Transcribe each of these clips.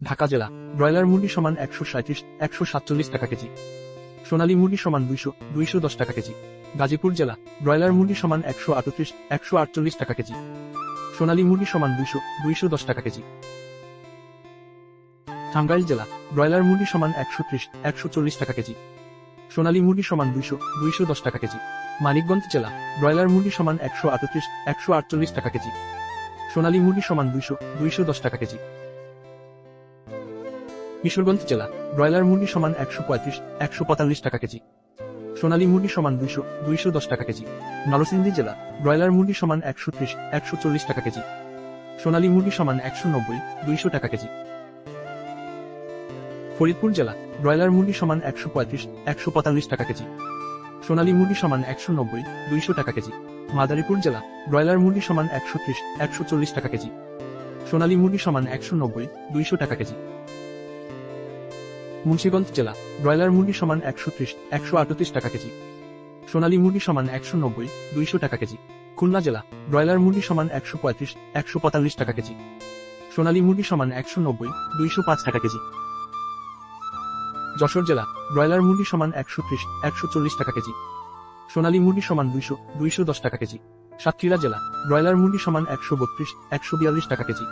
ঢাকা জেলা। ব্রয়লার মুরগি সমান একশো সাঁত্রিশ একশো সাতচল্লিশ টাকা কেজি। সোনালী মুরগি সমান দুইশো দুইশো দশ টাকা কেজি। গাজীপুর জেলা, ব্রয়লার মুরগি সমান একশো আটত্রিশ, একশো আটচল্লিশ টাকা কেজি। সোনালী মুরগি সমান দুইশো দুইশো দশ টাকা কেজি। টাঙ্গাইল জেলা, ব্রয়লার মুরগি সমান একশো ত্রিশ, একশো চল্লিশ টাকা কেজি। সোনালী মুরগি সমান দুইশো দুইশো দশ টাকা কেজি। মানিকগঞ্জ জেলা, ব্রয়লার মুরগি সমান একশো আটত্রিশ, একশো আটচল্লিশ টাকা কেজি। সোনালী মুরগি সমান দুইশো দুইশো দশ টাকা কেজি। কিশোরগঞ্জ জেলা, ব্রয়লার মুরগি সমান একশো পঁয়ত্রিশ, একশো পঁয়তাল্লিশ টাকা কেজি। সোনালী মুরগি সমান দুইশো দুইশো দশ টাকা কেজি। নরসিংদী জেলা, ব্রয়লার মুরগি সমান একশো ত্রিশ, একশো চল্লিশ টাকা কেজি। সোনালী মুরগি সমান একশো নব্বই, দুইশো টাকা কেজি। ফরিদপুর জেলা, ব্রয়লার মুরগি সমান একশো পঁয়ত্রিশ, একশো পঁয়তাল্লিশ টাকা কেজি। সোনালী মুরগি সমান একশো নব্বই, দুইশো টাকা কেজি। মাদারীপুর জেলা, ব্রয়লার মুরগি সমান একশো ত্রিশ, একশো চল্লিশ টাকা কেজি। সোনালী মুরগি সমান একশো নব্বই, দুইশো টাকা কেজি। মুন্সিগঞ্জ জেলা, ব্রয়লার মুরগি সমান একশো ত্রিশ, একশো আটত্রিশ টাকা কেজি। সোনালী মুরগি সমান একশো নব্বই, দুইশো টাকা কেজি। খুলনা জেলা, ব্রয়লার মুরগি সমান একশো পঁয়ত্রিশ, একশো পঁয়তাল্লিশ টাকা কেজি। সোনালী মুরগি সমান একশো নব্বই, দুইশো পাঁচ টাকা কেজি। যশোর জেলা, ব্রয়লার মুরগি সমান একশো ত্রিশ, একশো চল্লিশ টাকা কেজি। সোনালী মুরগি সমান দুইশো দুইশো দশ টাকা কেজি। সাতক্ষীরা জেলা, ব্রয়লার মুরগি সমান একশো বত্রিশ, একশো বিয়াল্লিশ টাকা কেজি।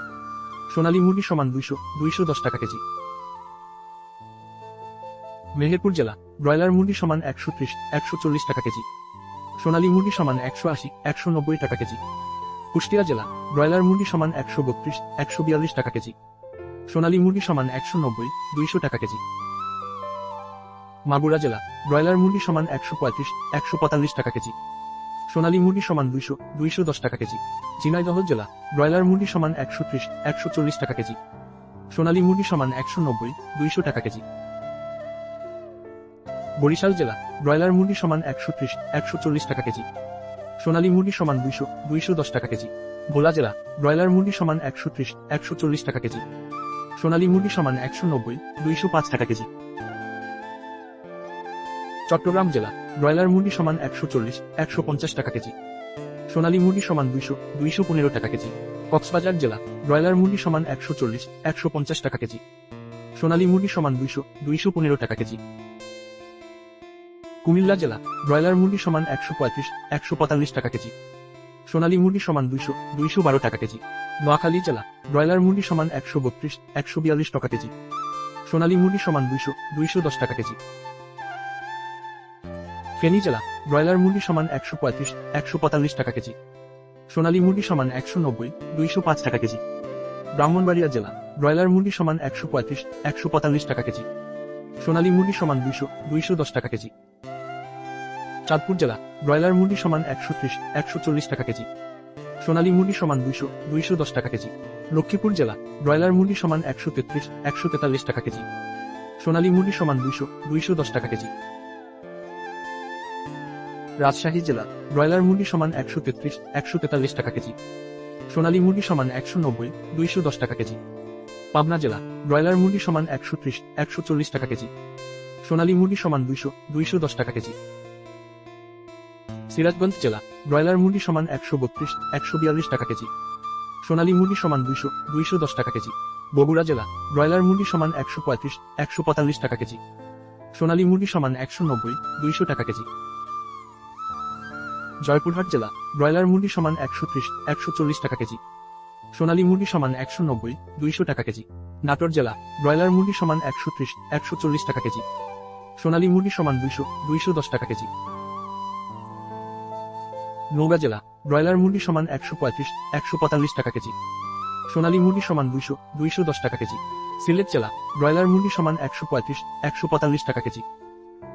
সোনালী মুরগি সমান দুইশো দুইশো দশ টাকা কেজি। মেহেরপুর জেলা, ব্রয়লার মুরগি সমান একশো ত্রিশ, একশো চল্লিশ টাকা কেজি। সোনালী মুরগি সমান একশো আশি, একশো নব্বই টাকা কেজি। কুষ্টিয়া জেলা, ব্রয়লার মুরগি সমান একশো বত্রিশ, একশো বিয়াল্লিশ টাকা কেজি। সোনালী মুরগি সমান একশো নব্বই, দুইশো টাকা কেজি। মাগুরা জেলা, ব্রয়লার মুরগি সমান একশো পঁয়ত্রিশ, একশো পঁয়তাল্লিশ টাকা কেজি। সোনালী মুরগি সমান দুইশো দুইশো দশ টাকা কেজি। ঝিনাইদহ জেলা, ব্রয়লার মুরগি সমান একশো ত্রিশ, একশো চল্লিশ টাকা কেজি। সোনালী মুরগি সমান একশো নব্বই, দুইশো টাকা কেজি। বরিশাল জেলা, ব্রয়লার মুরগি সমান একশো ত্রিশ, একশো চল্লিশ টাকা কেজি। সোনালী মুরগি সমান দুইশো দুইশো দশ টাকা কেজি। ভোলা জেলা, ব্রয়লার মুরগি সমান একশো ত্রিশ, একশো চল্লিশ টাকা কেজি। সোনালী মুরগি সমান একশো নব্বই, দুইশো পাঁচ টাকা কেজি। চট্টগ্রাম জেলা, ব্রয়লার মুরগি সমান একশো চল্লিশ, একশো পঞ্চাশ টাকা কেজি। সোনালী মুরগি সমান দুইশো দুইশো পনেরো টাকা কেজি। কক্সবাজার জেলা, ব্রয়লার মুরগি সমান একশো চল্লিশ, একশো পঞ্চাশ টাকা কেজি। সোনালী মুরগি সমান দুইশো দুইশো পনেরো টাকা কেজি। কুমিল্লা জেলা, ব্রয়লার মুরগি সমান একশো পঁয়ত্রিশ, একশো পঁয়তাল্লিশ টাকা কেজি। সোনালী মুরগি সমান দুইশো দুইশো বারো টাকা কেজি। নোয়াখালী জেলা, ব্রয়লার মুরগি সমান একশো বত্রিশ, একশো বিয়াল্লিশ টাকা কেজি। সোনালী মুরগি সমান দুইশো দুইশো দশ টাকা কেজি। ফেনী জেলা, ব্রয়লার মুরগি সমান একশো পঁয়ত্রিশ, একশো পঁয়তাল্লিশ টাকা কেজি। সোনালী মুরগি সমান একশো নব্বই, দুইশো পাঁচ টাকা কেজি। ব্রাহ্মণবাড়িয়া জেলা, ব্রয়লার মুরগি সমান একশো পঁয়ত্রিশ, একশো পঁয়তাল্লিশ টাকা কেজি। সোনালী মুরগি সমান দুইশো দুইশো দশ টাকা কেজি। চাঁদপুর জেলা, ব্রয়লার মুরগি সমান একশো ত্রিশ, একশো চল্লিশ টাকা কেজি। সোনালী মুরগি সমান দুইশো দুইশো দশ টাকা কেজি। লক্ষ্মীপুর জেলা, ব্রয়লার মুরগি সমান একশো তেত্রিশ, একশো তেতাল্লিশ টাকা কেজি। সোনালী মুরগি সমান দুইশো দুইশো দশ টাকা কেজি। রাজশাহী জেলা, ব্রয়লার মুরগি সমান একশো তেত্রিশ, একশো তেতাল্লিশ টাকা কেজি। সোনালী মুরগি সমান একশো নব্বই, দুইশো দশ টাকা কেজি। পাবনা জেলা, ব্রয়লার মুরগি সমান একশো ত্রিশ, একশো চল্লিশ টাকা কেজি। সোনালী মুরগি সমান দুইশো দুইশো দশ টাকা কেজি। সিরাজগঞ্জ জেলা। ব্রয়লার মুরগি সমান একশো বত্রিশ, একশো বিয়াল্লিশ টাকা কেজি। সোনালী মুরগি সমান দুইশো দুইশো দশ টাকা কেজি। বগুড়া জেলা, ব্রয়লার মুরগি সমান একশো পঁয়ত্রিশ, একশো পঁয়তাল্লিশ টাকা কেজি। সোনালী মুরগি সমান একশো নব্বই, দুইশো টাকা কেজি। জয়পুরহাট জেলা, ব্রয়লার মুরগি সমান একশো ত্রিশ, একশো চল্লিশ টাকা কেজি। সোনালী মুরগি সমান একশো নব্বই, দুইশো টাকা কেজি। নাটোর জেলা, ব্রয়লার মুরগি সমান একশো ত্রিশ, একশো চল্লিশ টাকা কেজি। সোনালী মুরগি সমান দুইশো দুইশো দশ টাকা কেজি। নৌগা জেলা, ব্রয়লার মুরগি সমান একশো পঁয়ত্রিশ, একশো পঁয়তাল্লিশ টাকা কেজি। সোনালী মুরগি সমান দুইশো দুইশো দশ টাকা কেজি। সিলেট জেলা, ব্রয়লার মুরগি সমান একশো পঁয়ত্রিশ, একশো পঁয়তাল্লিশ টাকা কেজি।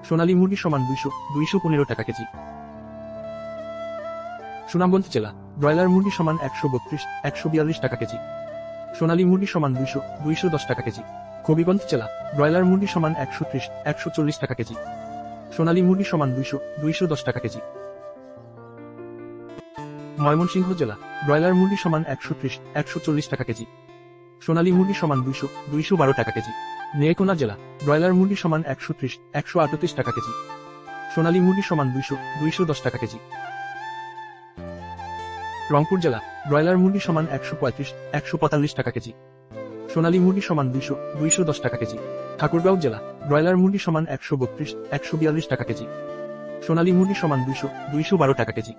সোনালী মুরগি সমান দুইশো দুইশো পনেরো টাকা কেজি। সুনামগঞ্জ জেলা, ব্রয়লার মুরগি সমান একশো বত্রিশ, একশো বিয়াল্লিশ টাকা কেজি। সোনালী মুরগি সমান দুইশো দুইশো দশ টাকা কেজি। কবিগঞ্জ জেলা, ব্রয়লার মুরগি সমান একশো ত্রিশ, একশো চল্লিশ টাকা কেজি। সোনালী মুরগি সমান দুইশো দুইশো দশ টাকা কেজি। ময়মনসিংহ জেলা, ব্রয়লার মুরগি সমান একশো ত্রিশ, একশো চল্লিশ টাকা কেজি। সোনালী মুরগি সমান দুইশো দুইশো বারো টাকা কেজি। নেকোনা জেলা, ব্রয়লার মুরগি সমান একশো ত্রিশ, একশো আটত্রিশ টাকা কেজি। সোনালী মুরগি সমান দুইশো দুইশো দশ টাকা কেজি। রংপুর জেলা, ব্রয়লার মুরগি সমান একশো পঁয়ত্রিশ, একশো পঁয়তাল্লিশ টাকা কেজি। সোনালী মুরগি সমান দুইশো দুইশো দশ টাকা কেজি। ঠাকুরগাঁও জেলা, ব্রয়লার মুরগি সমান একশো বত্রিশ, একশো বিয়াল্লিশ টাকা কেজি। সোনালী মুরগি সমান দুইশো দুইশো বারো টাকা কেজি।